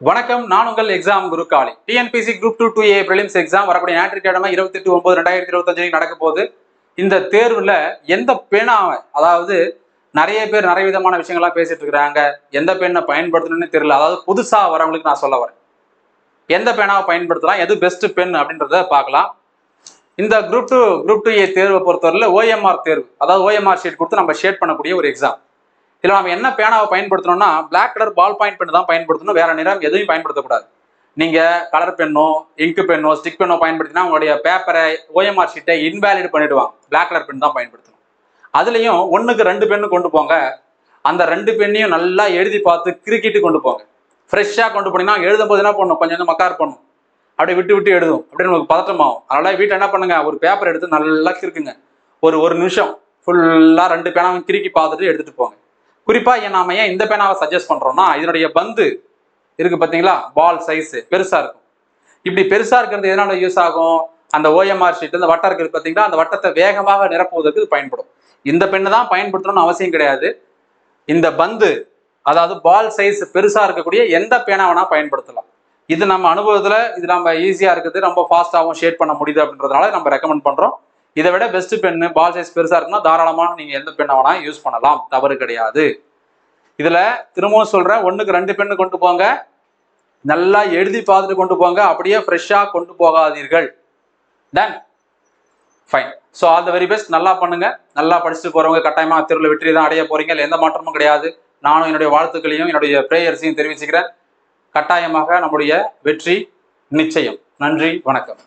வணக்கம் நான் உங்கள் எக்ஸாம் குரு காலி TNPSC group two two A prelims exam வரக்கூடிய ஞாயிற்றுக்கிழமை இருபத்தெட்டு ஒன்பது ரெண்டாயிரத்தி இருபத்தஞ்சு நடக்க போது இந்த தேர்வுல எந்த பேனாவை அதாவது நிறைய பேர் நிறைய விதமான விஷயங்கள்லாம் பேசிட்டு இருக்கிறாங்க. எந்த பெண்ணை பயன்படுத்தணும்னு தெரியல. அதாவது புதுசா வரவங்களுக்கு நான் சொல்ல வரேன். எந்த பேனாவை பயன்படுத்தலாம் எது பெஸ்ட் பென் அப்படின்றத பார்க்கலாம். இந்த group two group two A தேர்வை பொறுத்தவரையில் ஓஎம்ஆர் தேர்வு அதாவது ஓஎம்ஆர் ஷீட் கொடுத்து நம்ம ஷேட் பண்ணக்கூடிய ஒரு எக்ஸாம் இதில் நம்ம என்ன பேனாவை பயன்படுத்தணும்னா black colour ball point pen தான் பயன்படுத்தணும். வேற நிறம் எதுவும் பயன்படுத்தக்கூடாது. நீங்க கலர் பென்னோ இங்கு பென்னோ ஸ்டிக் பென்னோ பயன்படுத்தினா உங்களுடைய பேப்பரை ஓஎம்ஆர் ஷீட்டை இன்வேலிட் பண்ணிடுவாங்க. பிளாக் கலர் பென் தான் பயன்படுத்தணும். அதுலேயும் ஒன்றுக்கு ரெண்டு பெண்ணு கொண்டு போங்க. அந்த ரெண்டு பெண்ணையும் நல்லா எழுதி பார்த்து கிறுக்கிட்டு கொண்டு போங்க. ஃப்ரெஷ்ஷாக கொண்டு போனீங்கன்னா எழுதும் போது என்ன பண்ணும் கொஞ்சம் கொஞ்சம் மக்கார் பண்ணும் அப்படியே விட்டு விட்டு எழுதும் அப்படியே நமக்கு பதட்டமாகும் அதனால வீட்டில் என்ன பண்ணுங்க? ஒரு பேப்பர் எடுத்து நல்லா கிறுக்குங்க. ஒரு ஒரு நிமிஷம். ஃபுல்லாக ரெண்டு பேனாவும் கிறுக்கி பார்த்துட்டு எடுத்துகிட்டு போங்க. குறிப்பாக நாம ஏன் இந்த பேனாவை சஜஸ்ட் பண்ணுறோம்னா இதனுடைய பந்து இருக்கு பார்த்தீங்களா பால் சைஸ் பெருசாக இருக்கும். இப்படி பெருசாக இருக்கிறது எதனால யூஸ் ஆகும்? அந்த ஓஎம்ஆர் ஷீட் இந்த வட்டம் இருக்குது பார்த்தீங்களா அந்த வட்டத்தை வேகமாக நிரப்புவதற்கு இது பயன்படும். இந்த பெண்ணை தான் பயன்படுத்தணும்னு அவசியம் கிடையாது. இந்த பந்து அதாவது பால் சைஸ் பெருசாக இருக்கக்கூடிய எந்த பேனா வேணா பயன்படுத்தலாம். இது நம்ம அனுபவத்தில் இது நம்ம ஈஸியாக இருக்குது ரொம்ப ஃபாஸ்ட்டாகவும் ஷேட் பண்ண முடியுது அப்படின்றதுனால நம்ம ரெக்கமெண்ட் பண்ணுறோம் இதை விட பெஸ்ட் பென்னு பால் சைஸ் பெருசாக இருக்குன்னா தாராளமாக நீங்கள் எந்த பெண்ணை வேணா யூஸ் பண்ணலாம். தவறு கிடையாது. இதில் திரும்பவும் சொல்கிறேன் ஒன்றுக்கு ரெண்டு பெண்ணு கொண்டு போங்க. நல்லா எழுதி பார்த்துட்டு கொண்டு போங்க. அப்படியே ஃப்ரெஷ்ஷாக கொண்டு போகாதீர்கள். Done fine so all the very best நல்லா பண்ணுங்க. நல்லா படிச்சுட்டு போறவங்க கட்டாயமாக தெருவில் வெற்றி தான் அடைய போறீங்க. இல்லை எந்த மாற்றமும் கிடையாது. நானும் என்னுடைய வாழ்த்துக்களையும் என்னுடைய ப்ரேயர்ஸையும் தெரிவிச்சுக்கிறேன். கட்டாயமாக நம்முடைய வெற்றி நிச்சயம். நன்றி. வணக்கம்.